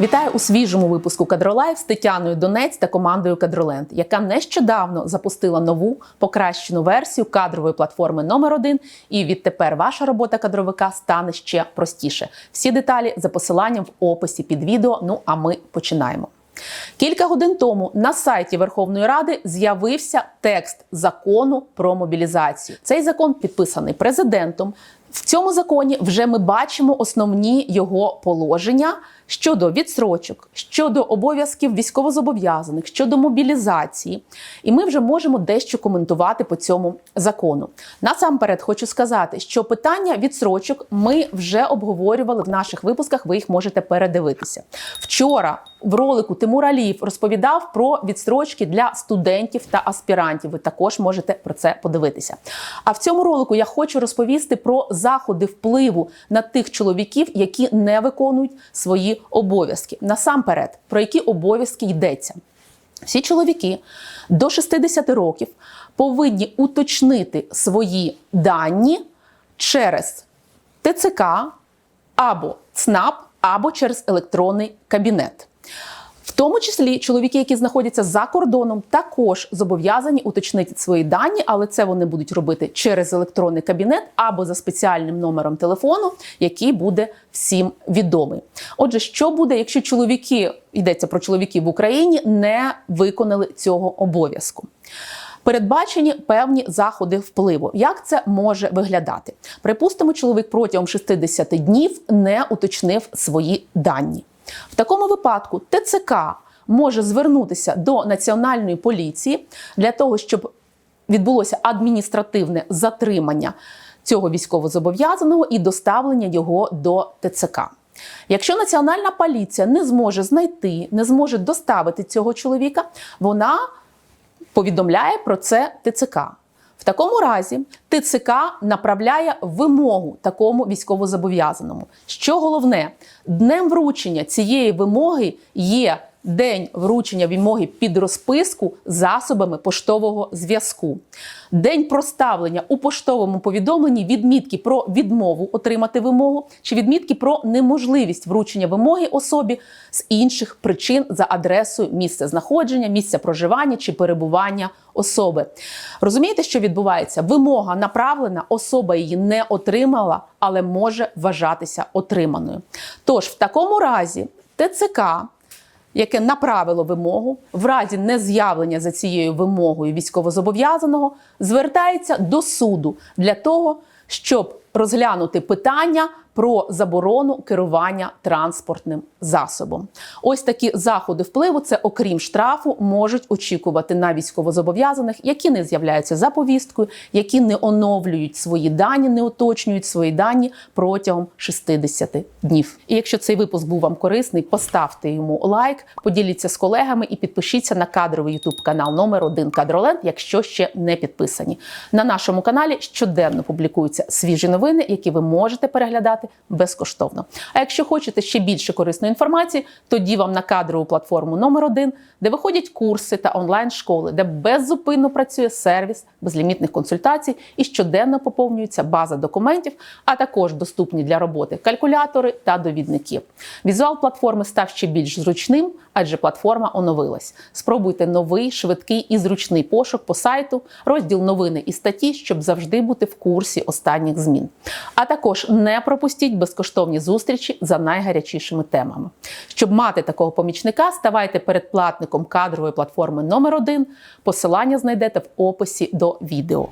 Вітаю у свіжому випуску Кадролайв з Тетяною Донець та командою Кадроленд, яка нещодавно запустила нову покращену версію кадрової платформи номер 1 І відтепер ваша робота кадровика стане ще простіше. Всі деталі за посиланням в описі під відео. Ну а ми починаємо. Кілька годин тому на сайті Верховної Ради з'явився текст закону про мобілізацію. Цей закон підписаний президентом. В цьому законі вже ми бачимо основні його положення щодо відсрочок, щодо обов'язків військовозобов'язаних, щодо мобілізації. І ми вже можемо дещо коментувати по цьому закону. Насамперед хочу сказати, що питання відсрочок ми вже обговорювали в наших випусках. Ви їх можете передивитися. Вчора в ролику Тимур Алієв розповідав про відстрочки для студентів та аспірантів. Ви також можете про це подивитися. А в цьому ролику я хочу розповісти про заходи впливу на тих чоловіків, які не виконують свої обов'язки. Насамперед, про які обов'язки йдеться. Всі чоловіки до 60 років повинні уточнити свої дані через ТЦК або ЦНАП, або через електронний кабінет. В тому числі чоловіки, які знаходяться за кордоном, також зобов'язані уточнити свої дані, але це вони будуть робити через електронний кабінет або за спеціальним номером телефону, який буде всім відомий. Отже, що буде, якщо чоловіки йдеться про чоловіків в Україні, не виконали цього обов'язку? Передбачені певні заходи впливу. Як це може виглядати? Припустимо, чоловік протягом 60 днів не уточнив свої дані. В такому випадку ТЦК може звернутися до національної поліції для того, щоб відбулося адміністративне затримання цього військовозобов'язаного і доставлення його до ТЦК. Якщо національна поліція не зможе знайти, не зможе доставити цього чоловіка, вона повідомляє про це ТЦК. Такому разі ТЦК направляє вимогу такому військовозобов'язаному. Що головне, днем вручення цієї вимоги є день вручення вимоги під розписку засобами поштового зв'язку. День проставлення у поштовому повідомленні відмітки про відмову отримати вимогу чи відмітки про неможливість вручення вимоги особі з інших причин за адресою місця знаходження, місця проживання чи перебування особи. Розумієте, що відбувається? Вимога направлена, особа її не отримала, але може вважатися отриманою. Тож, в такому разі ТЦК яке направило вимогу, в разі нез'явлення за цією вимогою військовозобов'язаного, звертається до суду для того, щоб розглянути питання про заборону керування транспортним засобом. Ось такі заходи впливу, це окрім штрафу, можуть очікувати на військовозобов'язаних, які не з'являються за повісткою, які не оновлюють свої дані, не уточнюють свої дані протягом 60 днів. І якщо цей випуск був вам корисний, поставте йому лайк, поділіться з колегами і підпишіться на кадровий ютуб канал номер 1 Кадроленд, якщо ще не підписані. На нашому каналі щоденно публікуються свіжі новини, які ви можете переглядати безкоштовно. А якщо хочете ще більше корисної інформації, тоді вам на кадрову платформу номер 1 де виходять курси та онлайн-школи, де беззупинно працює сервіс безлімітних консультацій і щоденно поповнюється база документів, а також доступні для роботи калькулятори та довідники. Візуал платформи став ще більш зручним, адже платформа оновилась. Спробуйте новий, швидкий і зручний пошук по сайту, розділ новини і статті, щоб завжди бути в курсі останніх змін. А також не пропустіть безкоштовні зустрічі за найгарячішими темами. Щоб мати такого помічника, ставайте передплатником кадрової платформи номер 1 Посилання знайдете в описі до відео.